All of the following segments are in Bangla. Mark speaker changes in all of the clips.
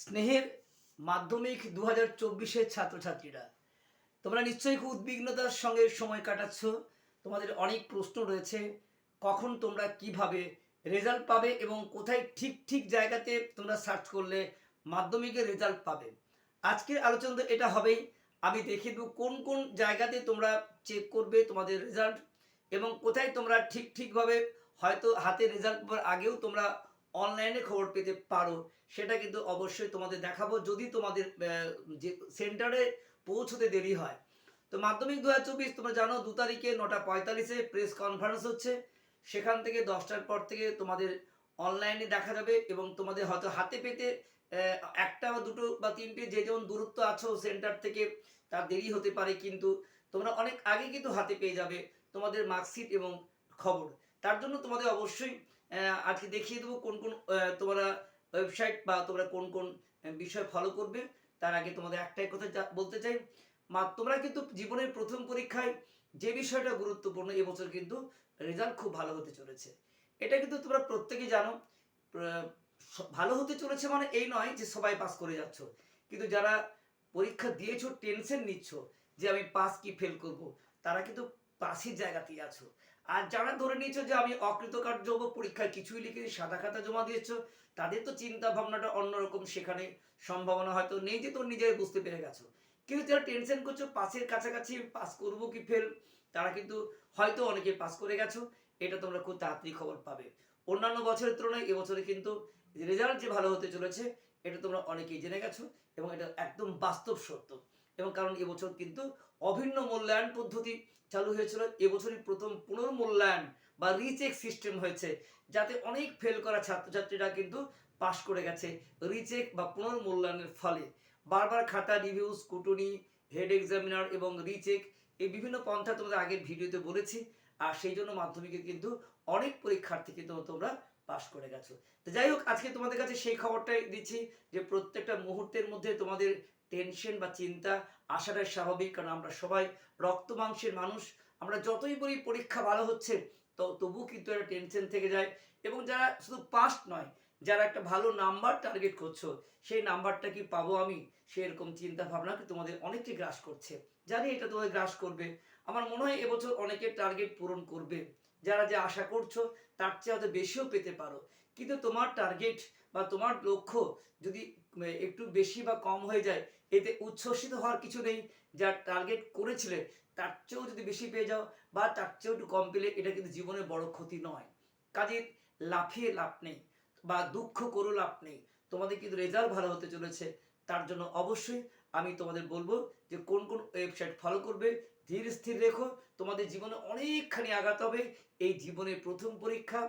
Speaker 1: স্নেহের মাধ্যমিক দু হাজার চব্বিশের ছাত্রছাত্রীরা। তোমরা নিশ্চয়ই খুব উদ্বিগ্নতার সঙ্গে সময় কাটাচ্ছ। তোমাদের অনেক প্রশ্ন রয়েছে। কখন তোমরা কীভাবে রেজাল্ট পাবে এবং কোথায় ঠিক ঠিক জায়গাতে তোমরা সার্চ করলে মাধ্যমিকের রেজাল্ট পাবে। আজকের আলোচনা এটা হবেই। আমি দেখিয়ে দেবো কোন কোন জায়গাতে তোমরা চেক করবে তোমাদের রেজাল্ট এবং কোথায় তোমরা ঠিক ঠিকভাবে হয়তো হাতে রেজাল্ট পাওয়ার আগেও তোমরা অনলাইনে খবর পেতে পারো, সেটা কিন্তু অবশ্যই তোমাদের দেখাবো। যদি তোমাদের যে সেন্টারে পৌঁছতে দেরি হয়। তো মাধ্যমিক দু হাজার চব্বিশ, তোমরা জানো, দু তারিখে নটা পঁয়তাল্লিশে প্রেস কনফারেন্স হচ্ছে। সেখান থেকে দশটার পর থেকে তোমাদের অনলাইনে দেখা যাবে এবং তোমাদের হয়তো হাতে পেতে একটা বা দুটো বা তিনটে যে যেমন দূরত্ব আছো সেন্টার থেকে তার দেরি হতে পারে কিন্তু তোমরা অনেক আগে কিন্তু হাতে পেয়ে যাবে তোমাদের মার্কশিট এবং খবর। তার জন্য তোমাদের অবশ্যই আজকে দেখিয়ে দেবো কোন কোন তোমরা ওয়েবসাইট বা তোমরা কোন কোন বিষয় ফলো করবে। তার আগে তোমাদের একটাই কথা বলতে চাই। মা, তোমরা কিন্তু জীবনের প্রথম পরীক্ষায় যে বিষয়টা গুরুত্বপূর্ণ এবছর কিন্তু রেজাল্ট খুব ভালো হতে চলেছে। এটা কিন্তু তোমরা প্রত্যেকেই জানো। ভালো হতে চলেছে মানে এই নয় যে সবাই পাস করে যাচ্ছ। কিন্তু যারা পরীক্ষা দিয়েছ টেনশন নিচ্ছ যে আমি পাস কি ফেল করব, তারা কিন্তু পাসের জায়গাতেই আছো। আর যারা ধরে নিয়েছো যে আমি অকৃতকার্য পরীক্ষায় কিছুই লিখে সাদা খাতা জমা দিয়েছ, তাদের তো চিন্তা ভাবনাটা অন্যরকম সেখানে সম্ভাবনা হয়তো নেই যে তোর নিজেই বুঝতে পেরে গেছো। কিন্তু যারা টেনশন করছ পাসের কাছাকাছি পাস করব কি ফেল তারা কিন্তু হয়তো অনেকে পাস করে গেছো, এটা তোমরা খুব তাড়াতাড়ি খবর পাবে। অন্যান্য বছরের তুলনায় এবছরে কিন্তু রেজাল্ট যে ভালো হতে চলেছে, এটা তোমরা অনেকেই জেনে গেছো এবং এটা একদম বাস্তব সত্য। এবং কারণ এবছর কিন্তু অভিন্ন মূল্যায়ন পদ্ধতি চালু হয়েছিল। এবছরই প্রথম পুনর্মূল্যায়ন বা রিচেক সিস্টেম হয়েছে, যাতে অনেক ফেল করা ছাত্রছাত্রীরা কিন্তু পাশ করে গেছে রিচেক বা পুনর্মূল্যায়নের ফলে। বারবার খাতা রিভিউ স্কুটনি হেড এক্সামিনার এবং রিচেক এই বিভিন্ন পন্থা তোমাদের আগের ভিডিওতে বলেছি। আর সেই জন্য মাধ্যমিকে কিন্তু অনেক পরীক্ষার্থী কিন্তু তোমরা পাশ করে গেছো। তো যাই হোক, আজকে তোমাদের কাছে সেই খবরটাই দিচ্ছি যে প্রত্যেকটা মুহূর্তের মধ্যে তোমাদের টেনশন বা চিন্তা আসাটাই স্বাভাবিক, কারণ আমরা সবাই রক্ত মাংসের মানুষ। আমরা যতই বলি পরীক্ষা ভালো হচ্ছে, তো তবুও কিন্তু একটা টেনশন থেকে যায়। এবং যারা শুধু পাস নয়, যারা একটা ভালো নাম্বার টার্গেট করছ, সেই নাম্বারটা কি পাবো আমি? সেরকম চিন্তা ভাবনাকে তোমাদের অনেকটি গ্রাস করছে। জানি এটা তোমাদের গ্রাস করবে। আমার মনে হয় এবছর অনেকে টার্গেট পূরণ করবে। যারা যে আশা করছ, তার চেয়ে হয়তো বেশিও পেতে পারো। কিন্তু তোমার টার্গেট বা তোমার লক্ষ্য যদি একটু বেশি বা কম হয়ে যায়, এতে উচ্ছ্বসিত হওয়ার কিছু নেই, যা টার্গেট করেছিলে, তার চেয়েও যদি বেশি পেয়ে যাও বা তার চেয়েও একটু কম পেলে, এটা কিন্তু জীবনের বড় ক্ষতি নয়। কাজে লাফিয়ে লাভ নেই বা দুঃখ করো লাভ নেই। তোমাদের কিন্তু রেজাল্ট ভালো হতে চলেছে, তার জন্য অবশ্যই আমি তোমাদের বলব যে কোন কোন ওয়েবসাইট ফলো করবে ধীর স্থির রেখো, তোমাদের জীবনে অনেকখানি আঘাত হবে। এই জীবনের প্রথম পরীক্ষা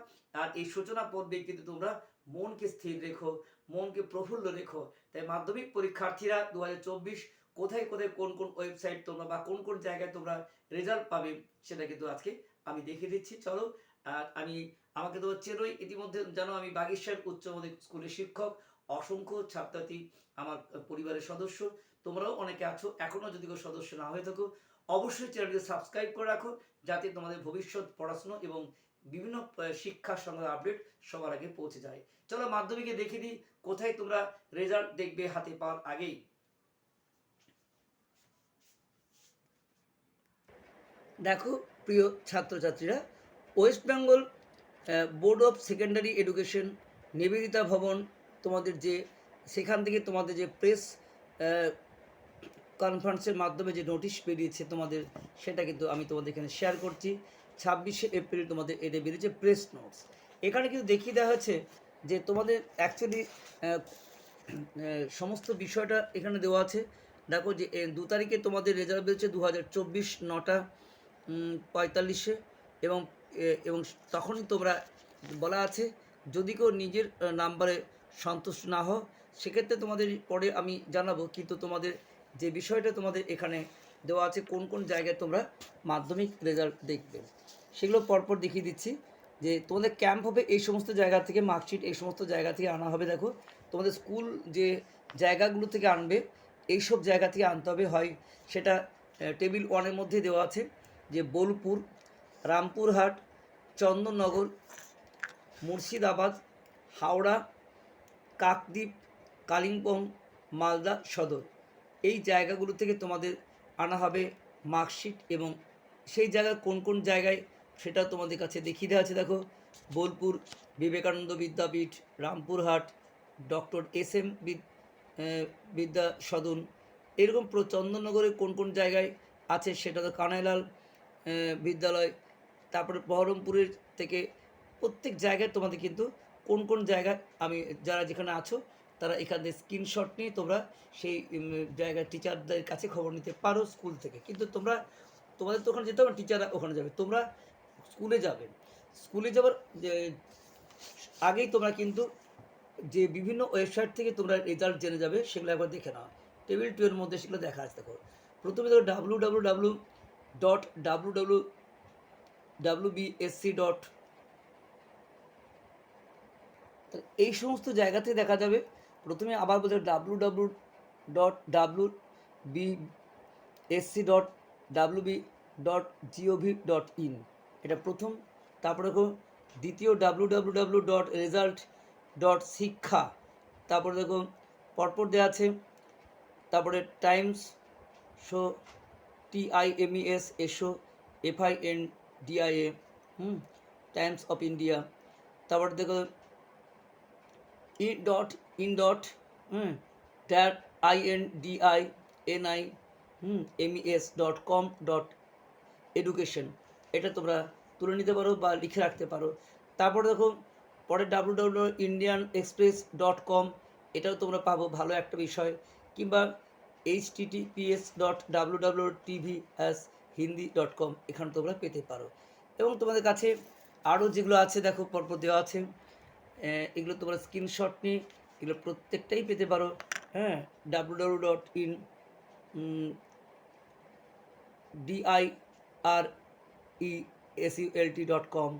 Speaker 1: আর এই সূচনা পর্বে কিন্তু তোমরা মনকে স্থির রেখো, মনকে প্রফুল্ল রেখো। তাই মাধ্যমিক পরীক্ষার্থীরা দু হাজার চব্বিশ কোথায় কোথায় কোন কোন ওয়েবসাইট তোমরা বা কোন কোন জায়গায় তোমরা রেজাল্ট পাবে সেটা কিন্তু আজকে আমি দেখিয়ে দিচ্ছি। চলো, আর আমি, আমাকে তো চেনই ইতিমধ্যে জানো আমি বাগেশ্বর উচ্চ মাধ্যমিক স্কুলের শিক্ষক, অসংখ্য ছাত্রছাত্রী, আমার পরিবারের সদস্য। তোমরাও অনেকে আছো এখনও যদি কেউ সদস্য না হয়ে থাকো, অবশ্যই চ্যানেলটি সাবস্ক্রাইব করে রাখো, যাতে তোমাদের ভবিষ্যৎ পড়াশুনো এবং বিভিন্ন শিক্ষার সঙ্গে আপডেট সবার আগে পৌঁছে যায়। চলো মাধ্যমিকে দেখে দিই কোথায় তোমরা রেজাল্ট দেখবে হাতে পাওয়ার আগেই। দেখো, প্রিয় ছাত্রছাত্রীরা West Bengal Board of Secondary Education Nivedita Bhavan, তোমাদের যে, সেখান থেকে তোমাদের যে প্রেস কনফারেন্সের মাধ্যমে যে নোটিশ বেরিয়েছে তোমাদের, সেটা কিন্তু আমি তোমাদের এখানে শেয়ার করছি। ছাব্বিশে এপ্রিল তোমাদের এটা বেরিয়েছে প্রেস নোটস এখানে কিন্তু দেখিয়ে দেওয়া হয়েছে যে তোমাদের অ্যাকচুয়ালি সমস্ত বিষয়টা এখানে দেওয়া আছে। দেখো যে দু তারিখে তোমাদের রেজাল্ট বেরিয়েছে দু হাজার চব্বিশ নটা পঁয়তাল্লিশে এবং এবং তখনই তোমরা বলা আছে, যদি কেউ নিজের নাম্বারে সন্তুষ্ট না হও, সেক্ষেত্রে তোমাদের পরে আমি জানাব। কিন্তু তোমাদের যে বিষয়টা তোমাদের এখানে দেওয়া আছে, কোন কোন জায়গায় তোমরা মাধ্যমিক রেজাল্ট দেখবে, সেগুলো পরপর দেখিয়ে দিচ্ছি। যে তোমাদের ক্যাম্প হবে এই সমস্ত জায়গা থেকে মার্কশিট এই সমস্ত জায়গা থেকে আনা হবে, দেখো। তোমাদের স্কুল যে জায়গাগুলো থেকে আনবে এই সব জায়গা থেকে আনতে হবে, হয় সেটা টেবিল ওয়ানের মধ্যে দেওয়া আছে। যে বোলপুর, রামপুরহাট, চন্দননগর, মুর্শিদাবাদ, হাওড়া, কাকদ্বীপ, কালিম্পং, মালদা, সদর। এই জায়গাগুলো থেকে তোমাদের আনা হবে মার্কশিট এবং সেই জায়গা কোন কোন জায়গায় সেটা তোমাদের কাছে দেখিয়ে দেওয়া আছে। দেখো, Bolpur Vivekananda Vidyapith, Rampurhat, doctor S M Vidya Sadan এরকম চন্দননগরে কোন কোন জায়গায় আছে সেটা তো কানাইলাল বিদ্যালয়, তারপরে বহরমপুরের থেকে প্রত্যেক জায়গায় তোমাদের কিন্তু কোন কোন জায়গায় আমি, যারা যেখানে আছো তারা এখান থেকে স্ক্রিনশট নিয়ে তোমরা সেই জায়গায় টিচারদের কাছে খবর নিতে পারো স্কুল থেকে। কিন্তু তোমরা, তোমাদের তো ওখানে যেতে হবে টিচাররা ওখানে যাবে। তোমরা স্কুলে যাবে। স্কুলে যাওয়ার আগেই তোমরা কিন্তু যে বিভিন্ন ওয়েবসাইট থেকে তোমরা রেজাল্ট জেনে যাবে, সেগুলো একবার দেখে নাও। টেবিল টু মধ্যে সেগুলো দেখা আছে, দেখো। প্রথমে দেখো W W W dot W W W BSC dot এই সমস্ত জায়গাতে দেখা যাবে প্রথমে আবার বলতে W W dot W B SC dot W B dot GOV dot in এটা প্রথম, তারপরে দেখো দ্বিতীয় W W W dot result dot Shiksha তারপরে দেখো পরপর দেওয়া আছে, তারপরে Times show T I M E S O F I N D I A hmm Times of India তারপরে দেখো E dot in dot, hmm, dot, I N D I N I, hmm, M S dot com dot education. এটা তোমরা তুলে নিতে পারো বা লিখে রাখতে পারো। তারপরে দেখো, পরে W W Indian Express dot com, এটাও তোমরা পাবো, ভালো একটা বিষয়। কিংবা H TTPS dot W W TV as Hindi dot com, এখানে তোমরা পেতে পারো। এবং তোমাদের কাছে আরও যেগুলো আছে, দেখো, পরপর দেওয়া আছে। এগুলো তোমরা স্ক্রিনশট নিয়ে এগুলো প্রত্যেকটাই পেতে পারো। হ্যাঁ W W dot in DI R E S U L T dot com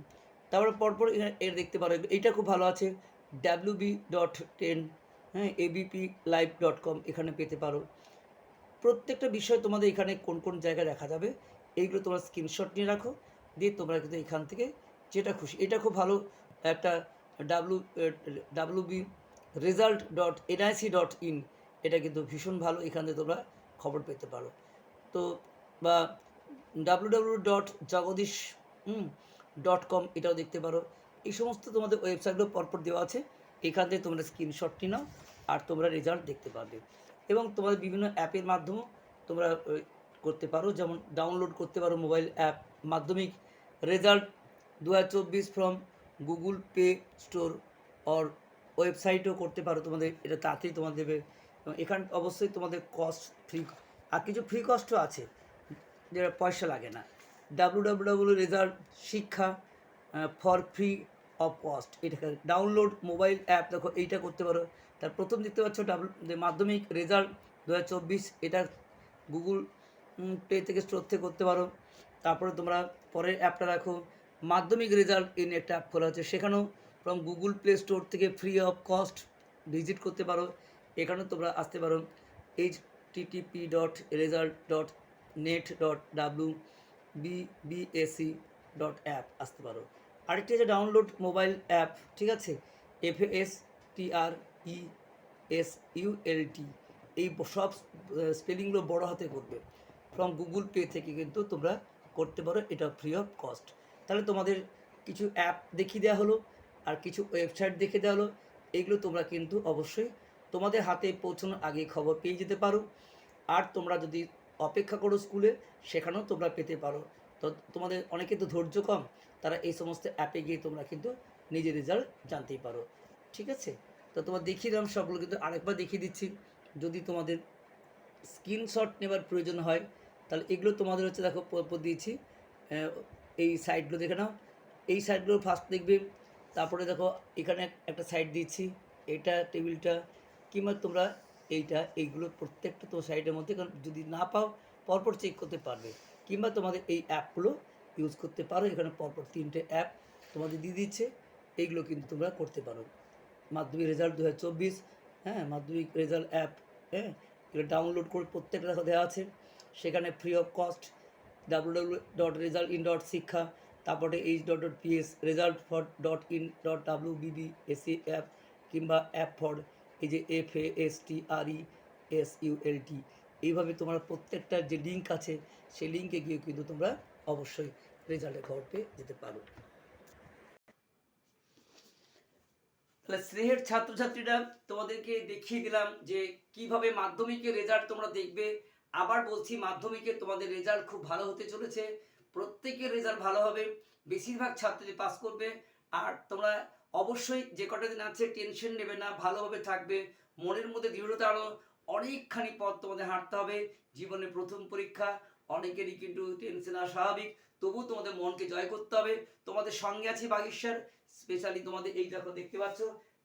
Speaker 1: তারপরে পরপর এর দেখতে পারো, এইটা খুব ভালো আছে ডাব্লিউ বি ডট টেন হ্যাঁ এবিপি লাইভ ডট কম এখানে পেতে পারো। প্রত্যেকটা বিষয় তোমাদের এখানে কোন কোন জায়গায় দেখা যাবে, এইগুলো তোমরা স্ক্রিনশট নিয়ে রাখো, দিয়ে তোমরা কিন্তু এখান থেকে যেটা খুশি। এটা খুব ভালো একটা W B result dot NIC dot in এটা কিন্তু ভীষণ ভালো, এখান থেকে তোমরা খবর পেতে পারো। তো, বা W W dot Jagdish dot com এটাও দেখতে পারো। এই সমস্ত তোমাদের ওয়েবসাইটগুলো পরপর দেওয়া আছে, এখান থেকে তোমরা স্ক্রিনশটটি নাও আর তোমরা রেজাল্ট দেখতে পারবে। এবং তোমাদের বিভিন্ন অ্যাপের মাধ্যমেও তোমরা করতে পারো, যেমন ডাউনলোড করতে পারো মোবাইল অ্যাপ মাধ্যমিক রেজাল্ট দু হাজার চব্বিশ from Google Play Store or ওয়েবসাইটও করতে পারো তোমাদের, এটা তাড়াতাড়ি তোমাদের দেবে। এখান, অবশ্যই তোমাদের কস্ট ফ্রি আর কিছু ফ্রি কস্টও আছে, যেটা পয়সা লাগে না। W W W result Shiksha for free of cost এটাকে ডাউনলোড মোবাইল অ্যাপ দেখো এইটা করতে পারো। তার প্রথম দেখতে পাচ্ছ ডাব্লু মাধ্যমিক রেজাল্ট দু হাজার চব্বিশ, এটা গুগল পে থেকে স্টোর থেকে করতে পারো। তারপরে তোমরা পরের অ্যাপটা রাখো মাধ্যমিক রেজাল্ট ইন একটা অ্যাপ খোলা হচ্ছে। সেখানেও ফ্রম গুগল প্লে স্টোর থেকে ফ্রি অফ কস্ট ভিজিট করতে পারো। এখানে তোমরা আসতে পারো। H TTP dot result dot net dot W BBAC dot app আসতে পারো। আরেকটি আছে ডাউনলোড মোবাইল অ্যাপ ঠিক আছে? F S T R E S U L T এই সব স্পেলিংগুলো বড় হাতে করবে। ফ্রম গুগল পে থেকে কিন্তু তোমরা করতে পারো। এটা ফ্রি অফ কস্ট তাহলে তোমাদের কিছু অ্যাপ দেখিয়ে দেওয়া হলো আর কিছু ওয়েবসাইট দেখে দেওয়া হলো। এগুলো তোমরা কিন্তু অবশ্যই তোমাদের হাতে পৌঁছানোর আগে খবর পেয়ে যেতে পারো। আর তোমরা যদি অপেক্ষা করো স্কুলে সেখানেও তোমরা পেতে পারো। তো তোমাদের অনেকে তো ধৈর্য কম, তারা এই সমস্ত অ্যাপে গিয়ে তোমরা কিন্তু নিজের রেজাল্ট জানতেই পারো। ঠিক আছে? তো তোমার দেখিয়ে দিলাম সবগুলো কিন্তু আরেকবার দেখিয়ে দিচ্ছি। যদি তোমাদের স্ক্রিনশট নেবার প্রয়োজন হয়, তাহলে এগুলো তোমাদের হচ্ছে দেখো দিয়েছি। এই সাইডগুলো দেখে নাও। এই সাইটগুলো ফার্স্ট দেখবে, তারপরে দেখো এখানে একটা সাইড দিচ্ছি, এটা টেবিলটা, কিংবা তোমরা এইটা, এইগুলো প্রত্যেকটা তোমার সাইডের মধ্যে যদি না পাও, পরপর চেক করতে পারবে। কিংবা তোমাদের এই অ্যাপগুলো ইউজ করতে পারো, এখানে পরপর তিনটে অ্যাপ তোমাদের দিয়ে দিচ্ছে, এইগুলো কিন্তু তোমরা করতে পারো। মাধ্যমিক রেজাল্ট দু হাজার চব্বিশ হ্যাঁ মাধ্যমিক রেজাল্ট অ্যাপ হ্যাঁ এগুলো ডাউনলোড করে প্রত্যেকটা দেওয়া আছে। সেখানে free of cost W W dot result in dot শিক্ষা তারপরে H dot dot PS result for dot in dot W BB AC app কিংবা অ্যাপ ফর এই যে F A S T R E S U L T এইভাবে তোমরা প্রত্যেকটার যে লিঙ্ক আছে, সেই লিঙ্কে গিয়ে কিন্তু তোমরা অবশ্যই রেজাল্টের খবর পেয়ে যেতে পারো। তাহলে স্নেহের ছাত্রছাত্রীরা তোমাদেরকে দেখিয়ে দিলাম যে কীভাবে মাধ্যমিকের রেজাল্ট তোমরা দেখবে আবার বলছি, মাধ্যমিকে তোমাদের রেজাল্ট খুব ভালো হতে চলেছে। প্রত্যেকের রেজাল্ট ভালো হবে। বেশিরভাগ ছাত্রী পাস করবে। আর তোমরা অবশ্যই যে কটা দিন আছে টেনশন নেবে না, ভালোভাবে থাকবে। মনের মধ্যে দৃঢ়তা আরও অনেকখানি পথ তোমাদের হাঁটতে হবে। জীবনে প্রথম পরীক্ষা, অনেকেরই কিন্তু টেনশন আর স্বাভাবিক। তবু তোমাদের মনকে জয় করতে হবে। তোমাদের সঙ্গে আছে বাগিশ্বর স্পেশালি তোমাদের এই দেখো দেখতে পাচ্ছ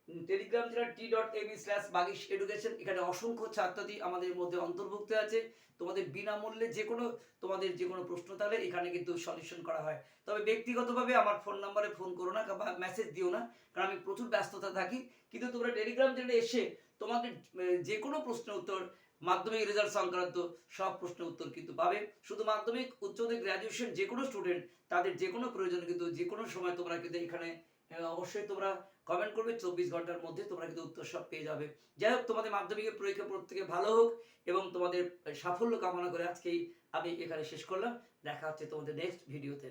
Speaker 1: টেলিগ্রাম যেটা T dot AB slash Bagish education এখানে অসংখ্য ছাত্রী আমাদের মধ্যে অন্তর্ভুক্ত আছে। তোমাদের বিনামূল্যে যে কোনো, তোমাদের যে কোনো প্রশ্ন থাকলে এখানে কিন্তু সলিউশন করা হয়। তবে ব্যক্তিগতভাবে আমার ফোন নাম্বারে ফোন করো না, বা মেসেজ দিও না, কারণ আমি প্রচুর ব্যস্ততা থাকি। কিন্তু তোমরা টেলিগ্রাম চ্যানেলে এসে তোমাদের যে কোনো প্রশ্ন উত্তর, মাধ্যমিক রেজাল্ট সংক্রান্ত সব প্রশ্ন উত্তর কিন্তু পাবে। শুধু মাধ্যমিক উচ্চতর গ্র্যাজুয়েশন যে কোনো স্টুডেন্ট তাদের যে কোনো প্রয়োজন কিন্তু যে কোনো সময় তোমরা কিন্তু এখানে অবশ্যই তোমরা কমেন্ট করবে, চব্বিশ ঘণ্টার মধ্যে তোমরা কিন্তু উত্তর সব পেয়ে যাবে। যাই হোক, তোমাদের মাধ্যমিকের পরীক্ষা প্রত্যেকে ভালো হোক এবং তোমাদের সাফল্য কামনা করে আজকেই আমি এখানে শেষ করলাম। দেখা হচ্ছে তোমাদের নেক্সট ভিডিওতে